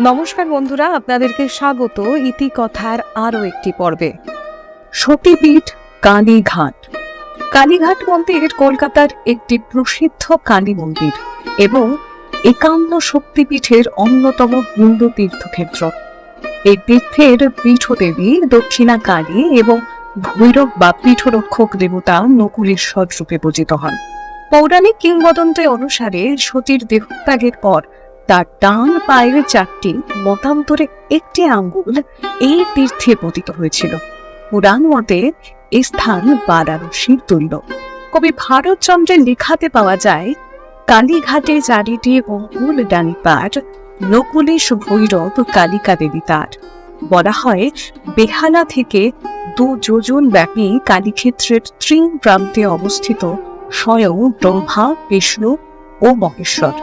নমস্কার বন্ধুরা, আপনাদেরকে স্বাগত ইতিকথার আরও একটি পর্বে। সতীপীঠ, কালীঘাট। কালীঘাট মন্দির কলকাতার একটি প্রসিদ্ধ কালী মন্দির এবং একান্ন শক্তিপীঠের অন্যতম হিন্দু তীর্থক্ষেত্র। এই তীর্থের পীঠদেবী দক্ষিণা কালী এবং ভৈরব বা পীঠরক্ষক দেবতা নকুলেশ্বর রূপে পূজিত হন। পৌরাণিক কিংবদন্তি অনুসারে সতীর দেহত্যাগের পর তার ডান পায়ের চারটি মতান্তরে একটি আঙ্গুল এই তীর্থে পতিত হয়েছিল। পুরাণ মতে এই স্থান বারাণসীর তুল্য। কবি ভারতচন্দ্রের লেখাতে পাওয়া যায়, কালীঘাটে চারিটি অঙ্গুল ডান পার নকুলেশ ভৈরব কালিকা দেবী তার। বলা হয়, বেহালা থেকে দু যোজন ব্যাপী কালীক্ষেত্রের ত্রিং প্রান্তে অবস্থিত স্বয়ং ব্রহ্মা, বিষ্ণু ও মহেশ্বর।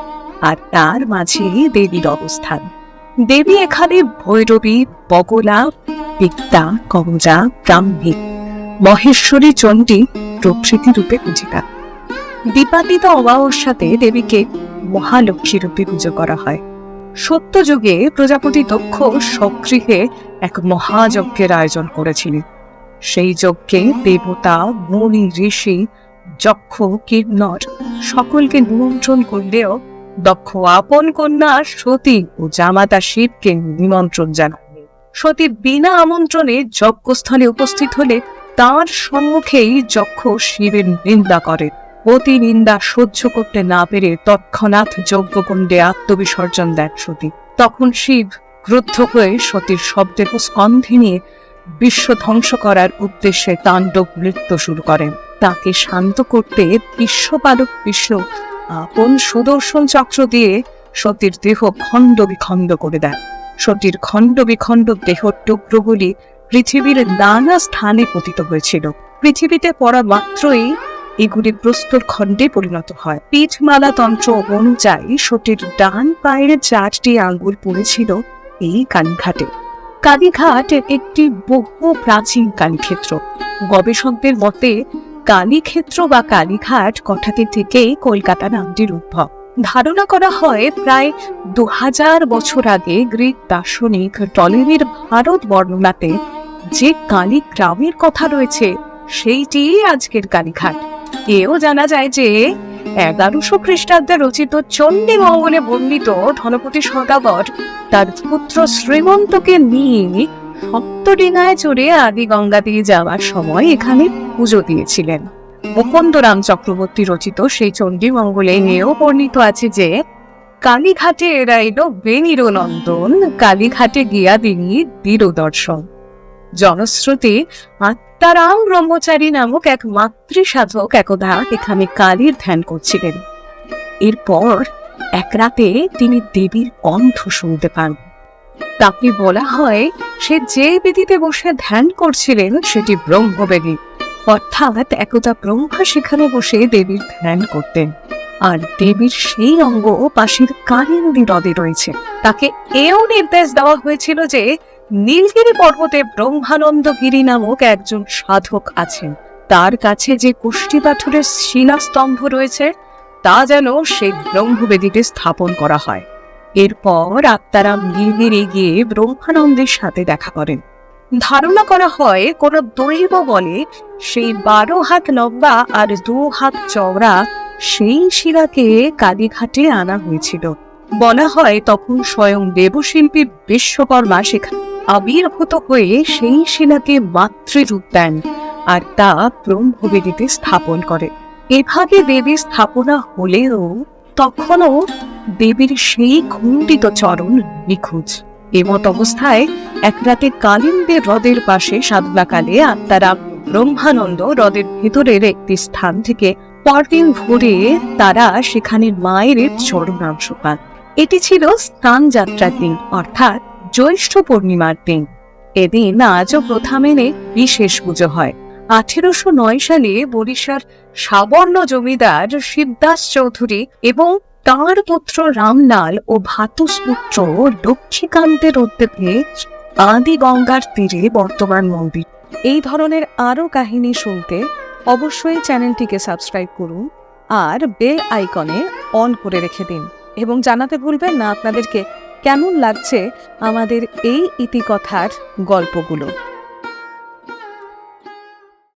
আর তার মাঝে দেবীর অবস্থান। দেবী এখানে ভৈরবী, বগলা, বিদ্যা কমজা ব্রাহ্মী, মহেশ্বরী চণ্ডী প্রকৃতি রূপে পূজিতা। দীপান্বিত অমাবস্যাতে দেবীকে মহালক্ষ্মী রূপে পুজো করা হয়। সত্যযুগে প্রজাপতি দক্ষ সগৃহে এক মহাযজ্ঞের আয়োজন করেছিলেন। সেই যজ্ঞে দেবতা, মুনি, ঋষি, যক্ষ কিন্নর সকলকে নিমন্ত্রণ করলেও দক্ষ আপন কন্যা সতী ও জামাতা শিবকে নিমন্ত্রণ জানাননি সতী বিনা আমন্ত্রণে যজ্ঞস্থলে উপস্থিত হলে তার সম্মুখেই যক্ষ শিবের নিন্দা করে। অতি নিন্দা সহ্য করতে না পেরে তৎক্ষণাৎ যজ্ঞকুণ্ডে আত্মবিসর্জন দেন সতী। তখন শিব ক্রুদ্ধ হয়ে সতীর শব্দের স্কন্ধে নিয়ে বিশ্ব ধ্বংস করার উদ্দেশ্যে তাণ্ডব নৃত্য শুরু করেন। তাকে শান্ত করতে বিশ্বপালক বিষ্ণু আপন সুদর্শন চক্র দিয়ে সতীর দেহ খণ্ড বিখণ্ড করে দেন সতীর খণ্ড বিখণ্ড দেহ টুকরোগুলি পৃথিবীর নানা স্থানে পতিত হয়েছিল। পৃথিবীতে পড়া মাত্রই এগুলি প্রস্তর খণ্ডে পরিণত হয়। পিঠমালা তন্ত্র অনুযায়ী সতীর ডান পায়ের চারটি আঙ্গুল পড়েছিল এই কালীঘাটে। কালীঘাট একটি বহু প্রাচীন কালীক্ষেত্র। গবেষকদের মতে কালীক্ষেত্র বা কালীঘাট কথাটি থেকেই কলকাতা নামটির উদ্ভব। ধারণা করা হয় প্রায় দু হাজার বছর আগে গ্রিক দার্শনিক টলেমির ভারত বর্ণনাতে যে কালী গ্রামের কথা রয়েছে, সেইটি আজকের কালীঘাট। এও জানা যায় যে এগারোশো খ্রিস্টাব্দে রচিত চণ্ডী মঙ্গলে বর্ণিত ধনপতি সদাগর তার পুত্র শ্রীমন্তকে নিয়ে সপ্তডিঙায় চড়ে আদি গঙ্গা দিয়ে যাওয়ার সময় এখানে পুজো দিয়েছিলেন। মুকুন্দরাম চক্রবর্তী রচিত সেই চণ্ডী মঙ্গলে নিয়েও বর্ণিত আছে যে, কালীঘাটে এরাইল বেনির নন্দন কালীঘাটে গিয়া দিনি বীর দর্শন জনশ্রুতি, আত্মারাম ব্রহ্মচারী নামক এক মাতৃ সাধক একদা এখানে কালীর ধ্যান করছিলেন। এরপর এক রাতে তিনি দেবীর কণ্ঠ শুনতে পান। তাকে বলা হয়, সে যে বেদিতে বসে ধ্যান করছিলেন, সেটি ব্রহ্মবেদী। অর্থাৎ একদা ব্রহ্মা সেখানে বসে দেবীর ধ্যান করতেন। আর দেবীর সেই অঙ্গ পাশের কালিন্দী হ্রদে রয়েছে। তাকে এও নির্দেশ দেওয়া হয়েছিল যে, নীলগিরি পর্বতে ব্রহ্মানন্দ গিরি নামক একজন সাধক আছেন। তার কাছে যে কুষ্টি পাথরের শিলাস্তম্ভ রয়েছে, তা যেন সেই ব্রহ্মবেদীতে স্থাপন করা হয়। এরপর আত্মারাম নীলগিরি গিয়ে ব্রহ্মানন্দের সাথে দেখা করেন। ধারণা করা হয়, কোন দৈব বলে সেই বারো হাত লম্বা আর দু হাত চওড়া সেই শিলাকে কালীঘাটে আনা হয়েছিল। বলা হয় তখন স্বয়ং দেবশিল্পী বিশ্বকর্মা সেখানে আবির্ভূত হয়ে সেই শিলাকে মাতৃরূপ দেন আর তা ব্রহ্মবেদীতে স্থাপন করে এভাবে দেবী স্থাপনা হলেও তখনও দেবীর সেই খণ্ডিত চরণ নিখোঁজ। এমত অবস্থায় এক রাতে কালিন্দে হ্রদের পাশে সাধনাকালে আত্মারা ব্রহ্মানন্দ হ্রদের ভেতরের একটি স্থান থেকে পরদিন ভোরে তারা সেখানে মায়ের চরণাংশ পান। এটি ছিল স্থান যাত্রার দিন, অর্থাৎ জ্যৈষ্ঠ পূর্ণিমার দিন। এদিন আজও প্রথা মেনে বিশেষ পুজো হয়। আঠেরোশো নয় সালে বরিশার সাবর্ণ জমিদার শিবদাস চৌধুরী এবং তাঁর পুত্র রামলাল ও ভাতুস পুত্র লক্ষ্মীকান্তের উদ্যোগে আদি গঙ্গার তীরে বর্তমান মন্দির। এই ধরনের আরও কাহিনী শুনতে অবশ্যই চ্যানেলটিকে সাবস্ক্রাইব করুন আর বেল আইকনে অন করে রেখে দিন। এবং জানাতে ভুলবেন না আপনাদেরকে কেমন লাগছে আমাদের এই ইতিকথার গল্পগুলো।